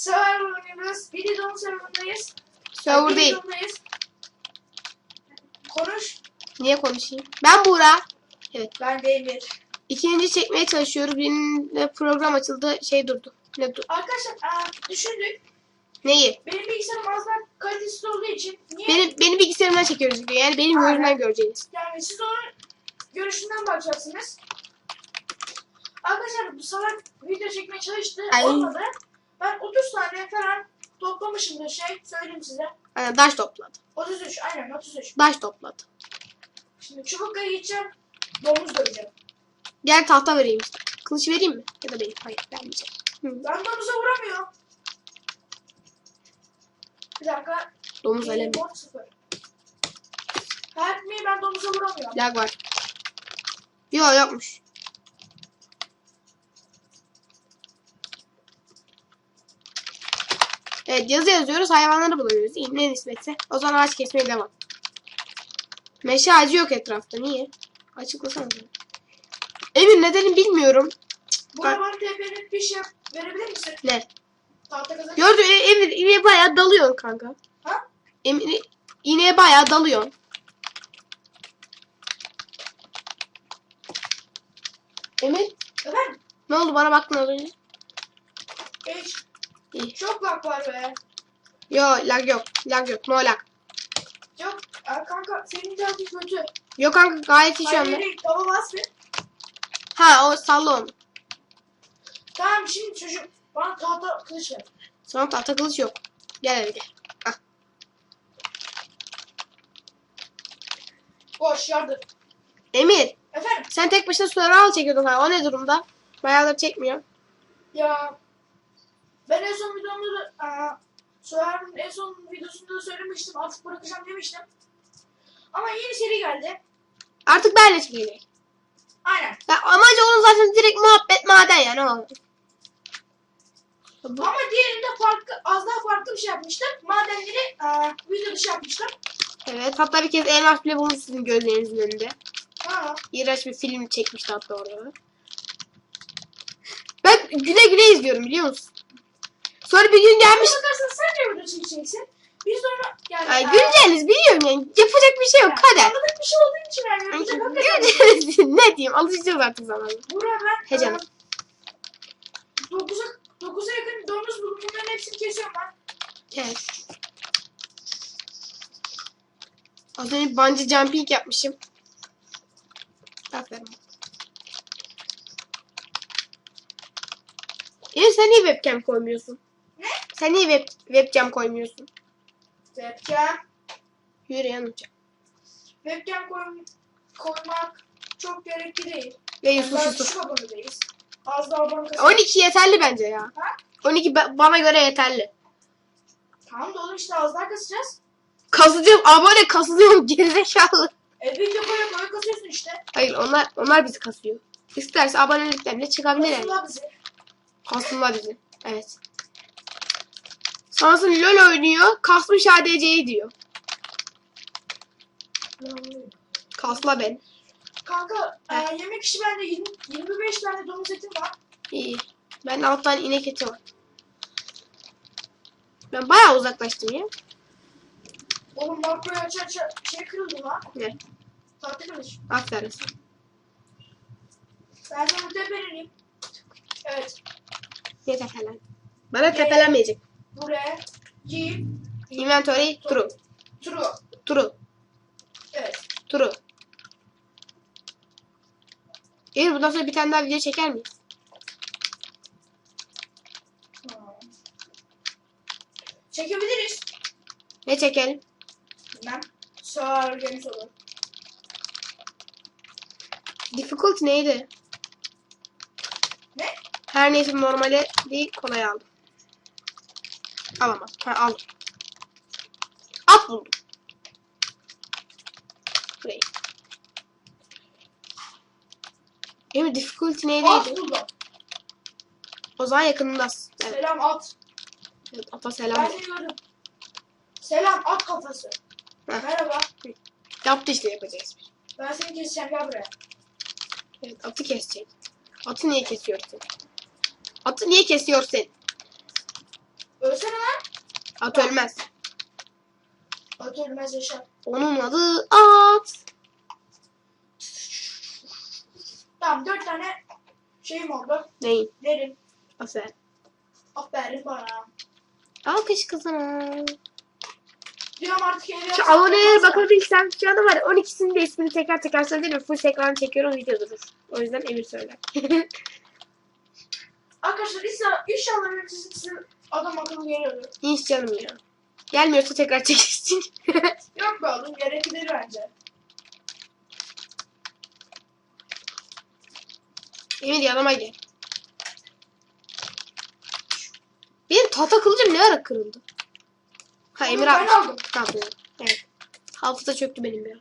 Server oynuyoruz. Videonun serverındayız. Server değil. Konuş. Niye konuşayım? Ben Buğra. Evet. Ben Demir. İkinci çekmeye çalışıyoruz. Birinde program açıldı. Şey durdu. Ne durdu? Arkadaşlar aa, düşündük. Neyi? Benim bilgisayarım az daha kalitesiz olduğu için niye? Benim, benim bilgisayarımdan çekiyoruz video. Yani benim Aynen. gözümden göreceğiniz. Yani siz onun görüşünden bakacaksınız. Arkadaşlar bu salak video çekmeye çalıştı. Ay. Olmadı. Ben 30 tane falan toplamışımdır şey. Söyleyeyim size. Yani daş topladı. 33 aynen 33. Daş topladı. Şimdi çubukla gideceğim. Domuz döveceğim. Gel tahta vereyim. Kılıç vereyim mi? Ya da benim. Hayır vermeyeceğim. Ben domuza vuramıyorum. Bir dakika. Domuz alemi. Import sıfır. Help me ben domuza vuramıyorum. Lag var. Yok yokmuş. Evet yazı yazıyoruz. Hayvanları buluyoruz. İyi, Ne nispetse. O zaman ağaç kesmeye devam. Meşe ağacı yok etrafta. Niye? Açıklasana. Emir nedenini bilmiyorum. Bu Ben- bana TP'nin bir şey verebilir misin? Ne? Tahta kazak. Gördün mü? Emir ineğe bayağı dalıyorsun kanka. Ha? Emir ineğe bayağı dalıyorsun. Emir Efendim? ne oldu bana baktın az önce? Geç. İyi. Çok lag var be. Yo lag yok. Lag yok. No lag. Yok. Aa, kanka senin internetin kötü. Yok kanka gayet iyi şu anda. Hayır, baba bas bir. Ha o salla onu. Tamam şimdi çocuk bana tahta kılıç ver. Sana tahta kılıç yok. Gel hadi gel. Boş yardım. Emir Efendim? sen tek başına survival çekiyordun ha. O ne durumda? Bayağıdır çekmiyor. Ya ben en son videomda da aa, en son videosunda da söylemiştim. Artık bırakacağım demiştim. Ama yeni seri geldi. Artık ben de çekecek. Aynen. Ya amacı onun zaten direkt muhabbet maden yani o. Ama diğerinde farklı, az daha farklı bir şey yapmıştım. Madenleri aa, video dışı yapmıştım. Evet hatta bir kez elmas bile bulmuş sizin gözlerinizin önünde. Ha. İğrenç bir film çekmişti hatta orada. Ben güle güle izliyorum biliyor musun? Sonra bir gün gelmiş. Bakarsan sen de video çekeceksin. Biz de onu yani... Ay güleceğiniz biliyorum yani. Yapacak bir şey yok kader. Anladık bir şey olduğu için hakikaten. Güleceğiniz ne diyeyim alışacağız artık zamanla. Buraya ben... He canım. 9'a 9'a yakın domuz buldum. Bunların hepsini kesiyorum ben. Evet. Az önce bungee jumping yapmışım. Aferin. Ya sen niye webcam koymuyorsun? Sen niye web, webcam koymuyorsun? Webcam. Yürü yanımca. Webcam koy, koymak çok gerekli değil. Yani Yusuf Yusuf. Az daha abone kasar. 12 yeterli bence ya. Ha? 12 ba- bana göre yeterli. Tamam da oğlum işte az daha kasacağız. Kasıcım abone kasılıyorum gerizekalı. E video koya koya kasıyorsun işte. Hayır onlar onlar bizi kasıyor. İsterse aboneliklerine çıkabilir yani. Kasıyorlar bizi. Kastılar bizi. Evet. Sonrasında LOL oynuyor. Kasmış ADC'yi diyor. Kasla ben. Kanka e, yemek işi bende 20, 25 tane domuz etim var. İyi. Ben de alttan inek eti var. Ben bayağı uzaklaştım ya. Oğlum makroyu aç aç şey kırıldı lan. Ne? Tahta kılıç. Aferin. Ben de bu tepeleyim. Evet. Ne tepelen? Bana tepelenmeyecek. Buraya. Gir. Inventory true. True. True. Evet. True. İyi bundan sonra bir tane daha video çeker miyiz? Çekebiliriz. Ne çekelim? Bilmem. Sağ geniş olur. Difficult neydi? Ne? Her neyse normale değil kolay aldım. Alamam. Ha aldım. At buldum. Burayı. Mi? Difficulty At neydiydi? buldum. O zaman yakınındasın. Evet. Selam at. evet ata selam. Ben gördüm. Selam at kafası. Heh. Merhaba. Yaptı işte yapacağız. Ben seni keseceğim gel buraya. Evet atı kesecek. Atı niye kesiyorsun? Atı niye kesiyorsun? At ölmez. At ölmez yaşar. Onun adı at. Tamam dört tane şeyim oldu. Neyin? Derin. Aferin. Aferin bana. Alkış kızına. Diyorum artık eve Şu abonelere bakabilsem şu anda var ya 12'sinin de ismini tekrar tekrar söyledim. Full ekran çekiyorum video durur. O yüzden Emir söyler. Arkadaşlar inşallah, inşallah sizin adam akıllı geliyordur. Hiç canım ya. Gelmiyorsa tekrar çekilsin. Yok be oğlum gereklidir bence. Emir yanıma gel. Benim tahta kılıcım ne ara kırıldı? Ha Emir abi. Tamam. Evet. Hafıza çöktü benim ya.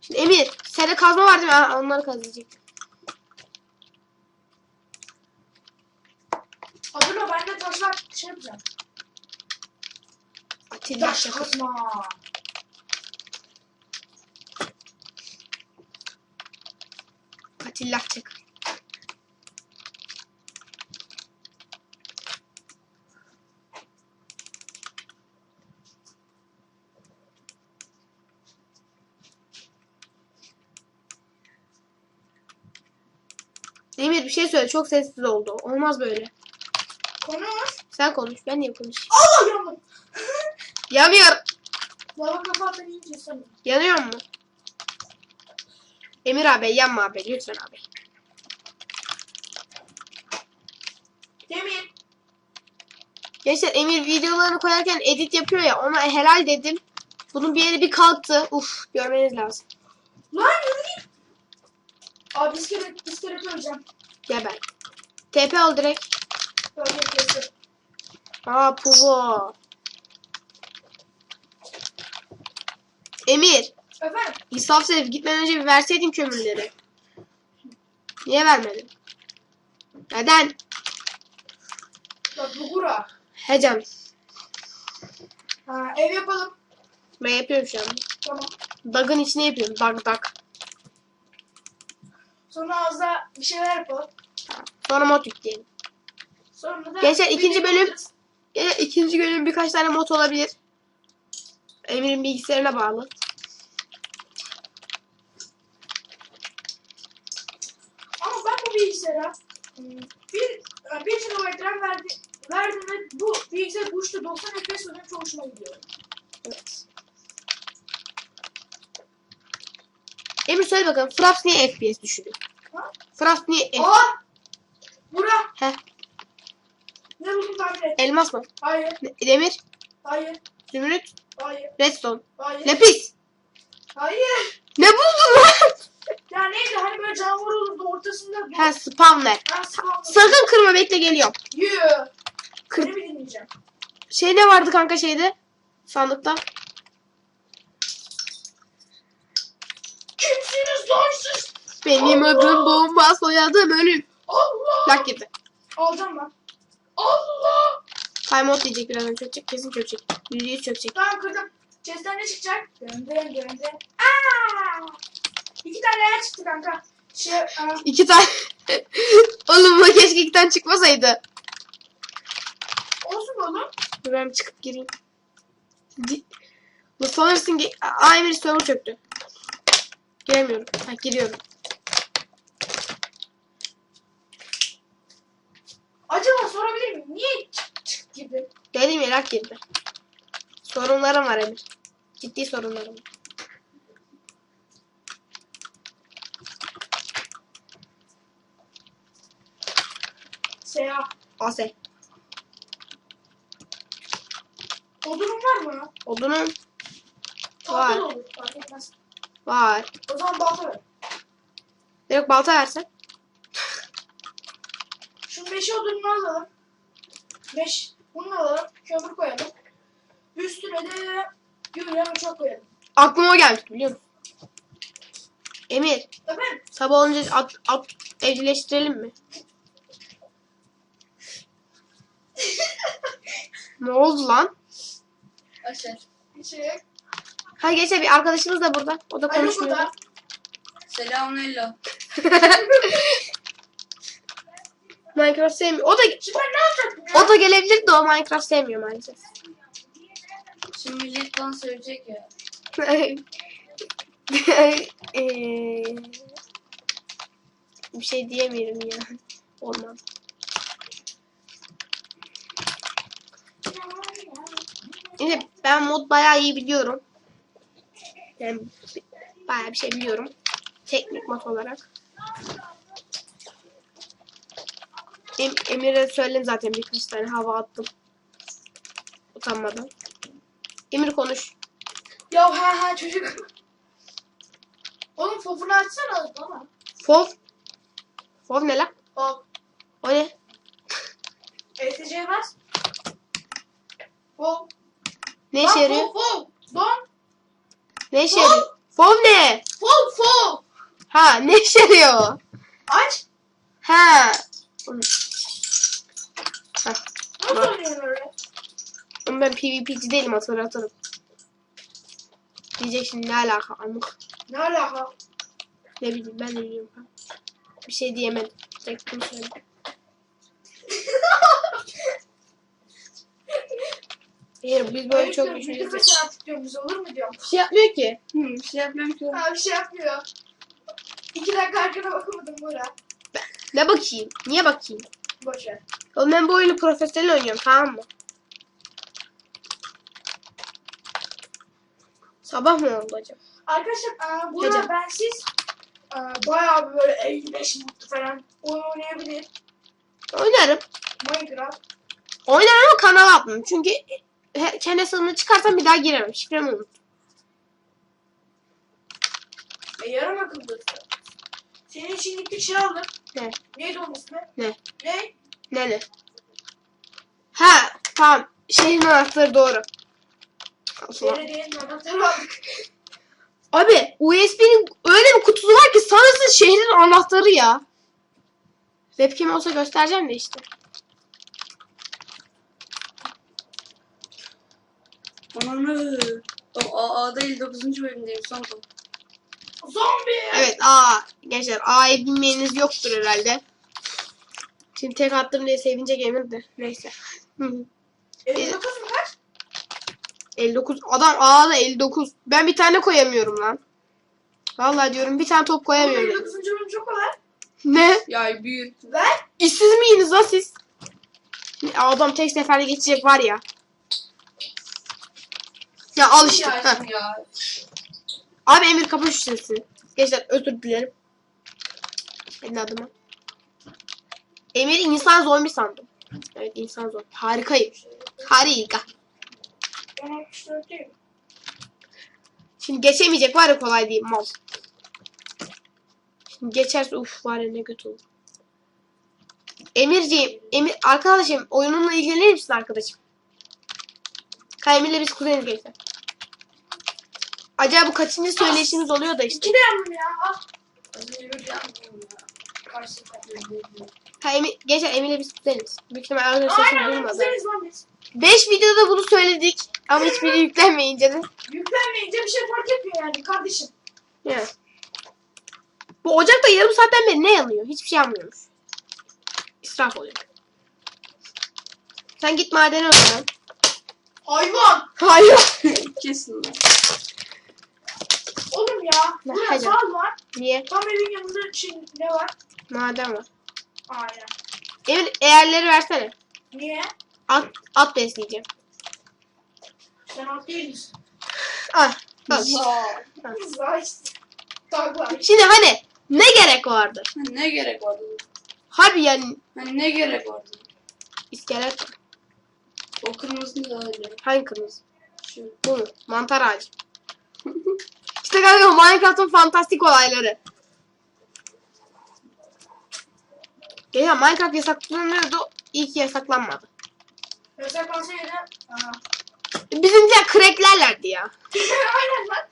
Şimdi Emir, sende kazma var değil mi? Ha, onları kazıyacak. Adına ben de taşlar şey yapacağım. Atilla Taş kazma. Atilla şaka. Emir bir şey söyle. Çok sessiz oldu. Olmaz böyle. Sen konuş. Ben niye konuşayım? Allah yandım. Yanıyor. Lava kafadan iyice sanırım. Yanıyor mu? Emir abi yanma abi. Lütfen abi. Demir. Gençler Emir videolarını koyarken edit yapıyor ya ona helal dedim. Bunun bir yeri bir kalktı. Uf görmeniz lazım. Lan yürü. Abi iskelet, iskelet öleceğim. Geber. TP ol direkt. Kesin. Aa puvo. Emir. Efendim? İsaf Sedef gitmeden önce bir verseydin kömürleri. Niye vermedin? Neden? Bak bu canım. Ha, ev yapalım. Ben yapıyorum şu an. Tamam. Dagın içine yapıyorum. Dag dag. Sonra az da bir şeyler yapalım. Sonra mod yükleyelim. Sonra da... Gençler, ikinci bölüm- yapacağız. E, ikinci bölüm birkaç tane mod olabilir. Emir'in bilgisayarına bağlı. Ama ben bu bilgisayara bir, bir GB RAM verdi, verdim ve bu bilgisayar bu işte 90 FPS benim çok hoşuma gidiyor. Evet. Emir söyle bakalım. Fraps niye FPS düşürüyor? Ha? Fraps niye F- Aa! Bura! Heh. Ne buldun tahmin et. Elmas mı? Hayır, Demir, hayır, zümrüt, hayır, redstone, hayır, lapis. hayır. Ne buldun lan? Ya neydi hani böyle canavar olurdu ortasında. ha spawner. Ha, spawn. Sakın kırma bekle geliyorum. Yoo. Kır. Seni dinleyeceğim? Şey ne vardı kanka şeyde? Sandıkta. Kimsiniz lan siz? Benim adım bomba soyadım ölüm. Allah! Lak girdi. Alacağım lan. Allah! Timeout diyecek birazdan çökecek. Kesin çökecek. Yüzde yüz çökecek. Tamam kırdım. Chest'ten ne çıkacak? Dön dön dön dön. Aa! İki tane yer çıktı kanka. Şey, aa, İki tane. Oğlum bu keşke iki tane çıkmasaydı. olsun oğlum. Dur ben çıkıp gireyim. Di- Bu sanırsın ki Aa Emir server çöktü. Giremiyorum. Ha giriyorum. Acaba sorabilir miyim? Niye çık, çık gibi? Dedim ya lak girdi. Sorunlarım var Emir. Ciddi sorunlarım var. Seya. Ase. Odunun var mı? Odunun Tahta Var. da olur. Fark etmez. var. O zaman balta ver. Direkt balta versen. Şu meşe odununu alalım. Meş. Bunu alalım. Kömür koyalım. Üstüne de yürüyen uçak koyalım. Aklıma o gelmişti biliyor musun? Emir. Efendim? Sabah olunca at, at evcilleştirelim mi? ne oldu lan? Aşer. Şey. Ha geçe bir arkadaşımız da burada. O da Alo konuşmuyor. da. Selamünaleyküm. ne Minecraft sevmiyor. O da o da gelebilir de o Minecraft sevmiyor maalesef. Şimdi millet bana söyleyecek ya. Bir şey diyemiyorum ya. Olmaz. Yine ben mod bayağı iyi biliyorum. Yani bayağı bir şey biliyorum. Teknik mod olarak. Em Emir'e söyledim zaten birkaç tane hava attım. Utanmadan. Emir konuş. Ya ha ha çocuk. Oğlum fofunu açsana bana. Fov. Fov ne lan? Fov. O ne? ETC'ye bas. Fov. Ne işe yarıyor? Fov fov. Don. Ne işe yarıyor? Fov ne? Fov fov. Ha ne işe yarıyor? Aç. Ha. Nasıl oynuyorsun öyle? Ben PvP'ci değilim atar atarım. Diyecek şimdi ne alaka amık. Ne alaka? Ne bileyim ben de bilmiyorum. Bir şey diyemedim. Tek bunu söyledim. Hayır biz böyle çok güçlüyüz. sen artık diyorum biz olur mu diyorum. Bir şey yapmıyor ki. Hı, bir şey yapmıyorum ki. Ha bir şey yapmıyor. İki dakika arkana bakamadım Bora. Ne bakayım? Niye bakayım? Boş ver. Oğlum ben bu oyunu profesyonel oynuyorum tamam mı? Sabah mı oldu acaba? Arkadaşlar e, Bora Hocam. bensiz e, bayağı bir böyle 55 mutlu falan oyun oynayabilir. Oynarım. Minecraft. Oynarım ama kanala atmam. Çünkü kendi hesabımı çıkarsam bir daha giremem. Şifremi unut. E, yarım akıllı. Senin için gittik şey aldım. Ne? Neydi onun ismi? Ne? Ne? Ne ne? Ha tamam. Şehrin anahtarı doğru. Belediyenin anahtarı aldık. Abi USB'nin öyle bir kutusu var ki sanırsın şehrin anahtarı ya. Webcam olsa göstereceğim de işte. Ananı. O A, A değil 9. bölümdeyim son son. Zombi. Evet A. Gençler A'yı bilmeyeniz yoktur herhalde. Şimdi tek attım diye sevinecek Emir de. Neyse. Hı hı. 59 mu kaç? 59. Adam A'da 59. Ben bir tane koyamıyorum lan. Vallahi diyorum bir tane top koyamıyorum. 59. bölüm çok kolay. Ne? Ya büyük. Ver. İşsiz miyiniz lan siz? Adam tek seferde geçecek var ya. Ya al işte. Ya. Abi Emir kapa şu sesini. Gençler özür dilerim. Kendi adıma. Emir insan zombi sandım. Evet insan zombi. Harikayım. Harika. Ben 64'teyim. Şimdi geçemeyecek var ya kolay değil mal. Şimdi geçerse uf var ya ne kötü olur. Emirciğim, Emir, arkadaşım oyunumla ilgilenir misin arkadaşım? Ha Emir'le biz kuzeniz gençler. Acaba bu kaçıncı söyleyişimiz oluyor da işte. İki de yandım ya. Ah. Az önce ya. Karşı kapıyı Ha Emir, gençler Emir'le biz kuzeniz. Büyük ihtimal arkadaşlar Aynen duymadı. kuzeniz lan biz. 5 videoda bunu söyledik ama hiçbiri yüklenmeyince de. Yüklenmeyince bir şey fark etmiyor yani kardeşim. Yani. Bu ocakta yarım saatten beri ne yanıyor? Hiçbir şey yanmıyormuş. İsraf oluyor. Sen git madene o zaman. Hayvan. Hayır. Kesin. Oğlum ya. Ne Burada hacı? sal var. Niye? Tam evin yanında şey ne var? Maden var. Aynen. Emir eğerleri versene. Niye? At, at besleyeceğim. Sen alt değil misin? Al. al. İşte. Taglar. Şimdi hani ne gerek vardı? Hani ne gerek vardı? Harbi yani Hani ne gerek vardı? iskelet. O kırmızı da öyle. Hangi kırmızı? Şu. Bu mu? Mantar ağacı. İşte kanka Minecraft'ın fantastik olayları. Ya Minecraft yasaklanıyordu. İyi ki yasaklanmadı. Yasak olsaydı. Aha. Bizimkiler cracklerlerdi ya. Aynen lan.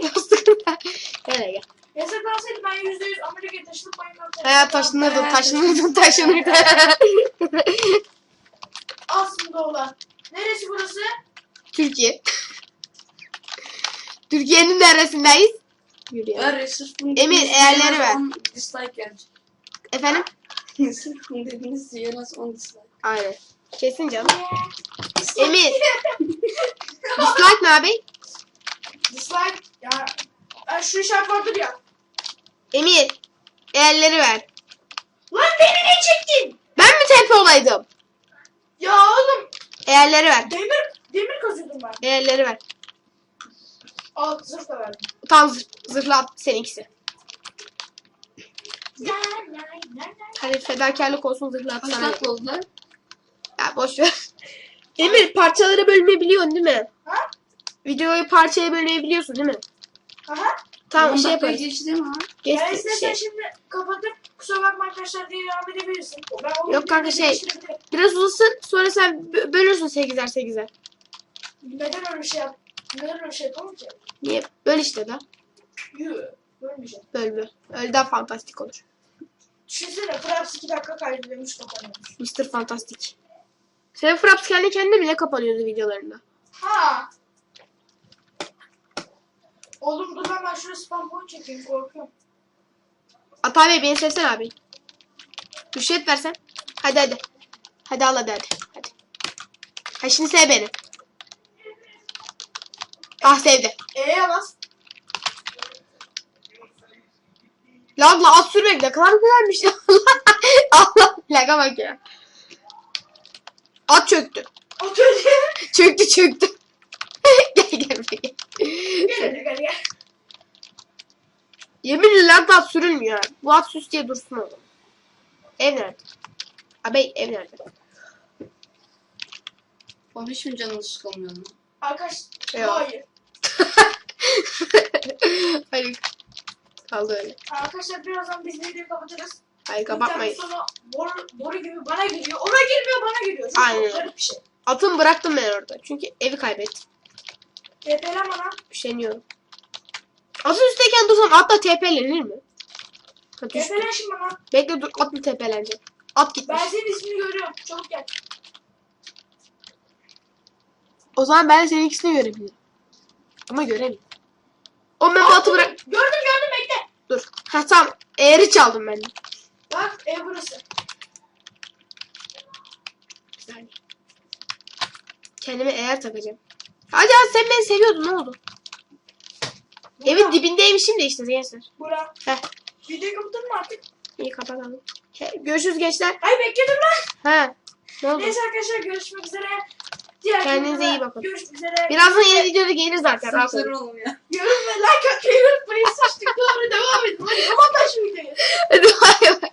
Yastıklar. Gel. Yasak olsaydı ben %100 Amerika'ya taşınıp Minecraft'a. He taşınırdı taşınırdı taşınırdı. Aslında olan. Neresi burası? Türkiye. Türkiye'nin neresindeyiz? Yürü ya. Ver sırf bunu Emir, dinlemez eğerleri ver. on Dislike gelecek. Efendim? Sırf bunu dediniz diye nasıl 10 dislike. Aynen. Kesin canım. Emir. Dislike ne abi? Dislike. Ya ben şu işaret vardır ya. Emir. Değerleri ver. Lan beni ne çektin? Ben mi TP olaydım? Ya oğlum Değerleri ver. demir demir kazıyordum ben. Değerleri ver. Al zırh da verdim. Tam zır, zırhlı at seninkisi. Hadi fedakarlık olsun zırhlı at Kaç sana. dakika oldu lan? Ya boş ver. Emir parçalara bölmeyi biliyorsun değil mi? Ha? Videoyu parçaya bölmeyi biliyorsun değil mi? Aha. Tamam 10 şey yaparız. geçti değil mi ha? Geç, Yani istersen şey. şimdi kapatıp kusura bakma arkadaşlar diye devam edebilirsin. Ben onu Yok kanka, bir şey-. Biraz uzasın sonra sen bö- bölürsün 8'er 8'er. Neden öyle bir şey yap? Neden öyle şey ki? Niye? Böl işte da. Yürü. Bölmeyeceğim. Böl böl. Öyle daha fantastik olur. Düşünsene Fraps 2 dakika kaydediyormuş kapanıyormuş. Mr. Fantastic. Senin Fraps kendi kendine bile kapanıyordu videolarında. Ha. Oğlum dur ben şuraya spam point çekeyim korkuyorum. Atay Bey beni sevsen abi. Rüşvet versen. Hadi hadi. Hadi al hadi hadi. Hadi. Ha şimdi sev beni. Ah sevdi. E'ye bas. Lan la at sürmek ne kadar güzelmiş ya. Allah laga bak ya. At çöktü. At öyle. Çöktü çöktü. gel gel gel. Gel gel ederim at sürülmüyor. Bu at süs diye dursun oğlum. Ev nerede? Abi ev nerede? O hiç mi canınız sıkılmıyor mu? Arkadaş. Yok. Hayır. Hayır. Kaldı öyle. Arkadaşlar birazdan biz videoyu kapatırız. Hayır Bir tane kapatmayın. sonra boru, boru gibi bana geliyor. Ona girmiyor bana geliyor. Çok Aynen. garip bir şey. Atımı bıraktım ben orada. Çünkü evi kaybettim. TP'len bana. Üşeniyorum. Atın üstteyken dursam atla TP'lenir mi? Ha, düştü. TP'len şimdi bana. Bekle dur at mı TP'lenecek? At gitmiş. Ben senin ismini görüyorum. Çabuk gel. O zaman ben de senin ikisini görebilirim. Ama göremiyorum. O ben bu atı bırak... Gördüm gördüm bekle. Dur. Ha tamam. Eğri çaldım ben de. Bak ev burası. Bir saniye. Kendime eğer takacağım. Hadi hadi sen beni seviyordun ne oldu? Bura. Evin dibindeymişim de işte gençler. Bura. Heh. Videoyu kapatalım mı artık? İyi kapatalım. He, Görüşürüz gençler. Ay bekledim lan. Ha. Ne oldu? Neyse arkadaşlar görüşmek üzere. Diğer Kendinize iyi bakın. Üzere. Birazdan yeni videoda gelir zaten. Saçları olmuyor. Görünme like atmayı unutmayın. Sıçtıklarına devam edin. Hadi kapat şu videoyu. Hadi bay bay.